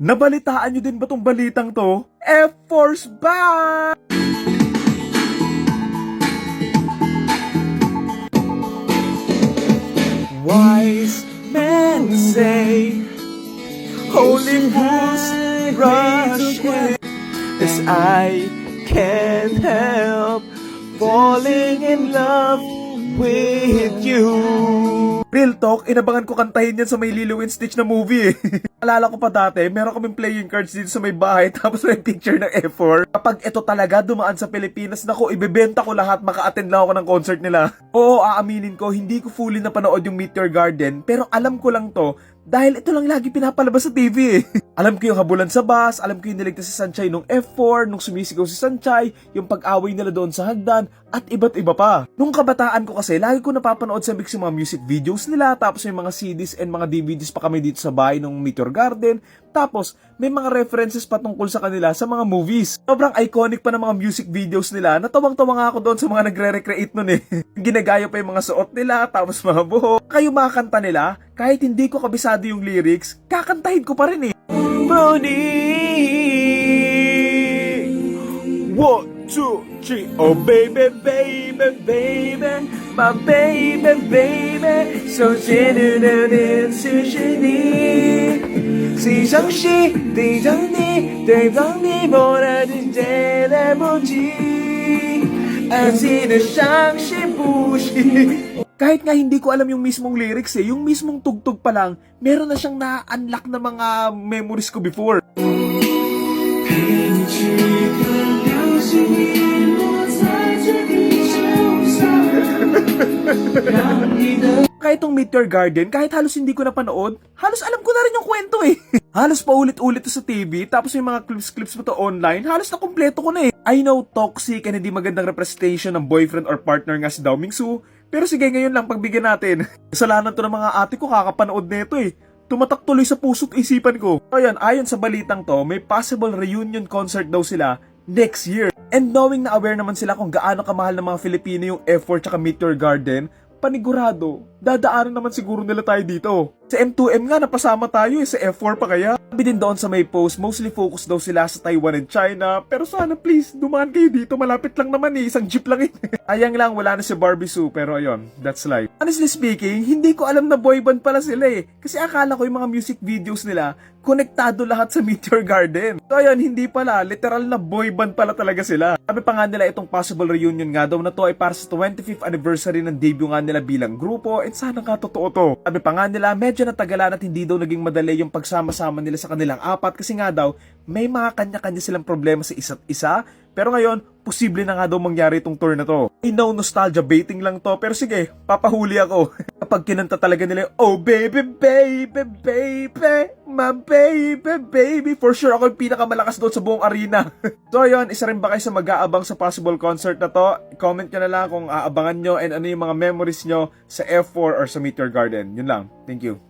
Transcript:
Nabalitaan nyo din ba tong balitang to? F-Force back! Wise men say Holy fools rush in As I can't help falling in love with you Real talk, inabangan ko kantahin yan sa may Lilo and Stitch na movie eh. Alala ko pa dati, meron kaming playing cards dito sa may bahay tapos may picture ng F4. Kapag ito talaga dumaan sa Pilipinas, nako, ibebenta ko lahat, maka-attend lang ako ng concert nila. Oo, aaminin ko, hindi ko fully napanood yung Meteor Garden, pero alam ko lang to dahil ito lang lagi pinapalabas sa TV eh. alam ko yung habulan sa bus, alam ko yung niligtas si Sanchay nung F4, nung sumisigaw si Sanchay, yung pag-away nila doon sa hagdan, at iba't iba pa. Nung kabataan ko kasi, lagi ko napapanood sa mix yung mga music videos nila, tapos may mga CDs and mga DVDs pa kami dito sa bahay nung Meteor Garden. Tapos, may mga references patungkol sa kanila sa mga movies. Sobrang iconic pa ng mga music videos nila. Natawang-tawa nga ako doon sa mga nagre-recreate nun eh. Ginagaya pa yung mga suot nila, tapos mga buho. Kayo makanta nila, kahit hindi ko kabisado yung lyrics, kakantahin ko pa rin eh. Brony! What? two, three. Oh, baby, baby, baby, my baby, baby. So, she do so she 시상식 대장님 대장님 뭐라든 대나무지 아시는 상시부시 kahit nga hindi ko alam yung mismong lyrics eh, yung mismong tugtog pa lang, meron na siyang na-unlock na mga memories ko before. Kahit tong Meteor Garden, kahit halos hindi ko napanood, halos alam ko na rin yung kwento eh. halos paulit-ulit to sa TV, tapos yung mga clips-clips mo to online, halos na kompleto ko na eh. I know toxic and hindi magandang representation ng boyfriend or partner nga si Dao Mingsu, pero sige ngayon lang pagbigyan natin. Kasalanan to ng mga ate ko kakapanood nito eh. Tumatak tuloy sa puso't isipan ko. Ayan, ayon sa balitang to, may possible reunion concert daw sila next year. And knowing na aware naman sila kung gaano kamahal ng mga Filipino yung F4 tsaka Meteor Garden, panigurado, dadaanan naman siguro nila tayo dito. Sa M2M nga, napasama tayo eh, sa F4 pa kaya. Sabi din doon sa may post, mostly focus daw sila sa Taiwan and China, pero sana please, dumaan kayo dito, malapit lang naman eh, isang jeep lang eh. Ayang lang, wala na si Barbie Sue, pero ayun, that's life. Honestly speaking, hindi ko alam na boy band pala sila eh, kasi akala ko yung mga music videos nila, konektado lahat sa Meteor Garden. So ayun, hindi pala, literal na boy band pala talaga sila. Sabi pa nga nila itong possible reunion nga daw na to ay para sa 25th anniversary ng debut nga nila bilang grupo at sana nga totoo to. Sabi pa nga nila medyo natagalan at hindi daw naging madali yung pagsama-sama nila sa kanilang apat kasi nga daw may mga kanya-kanya silang problema sa isa't isa pero ngayon, posible na nga daw mangyari itong tour na to. I know nostalgia baiting lang to, pero sige, papahuli ako. Kapag kinanta talaga nila, oh baby, baby, baby, my baby, baby, for sure ako yung pinakamalakas doon sa buong arena. so ayun, isa rin ba kayo sa mag-aabang sa possible concert na to? Comment nyo na lang kung aabangan nyo and ano yung mga memories nyo sa F4 or sa Meteor Garden. Yun lang. Thank you.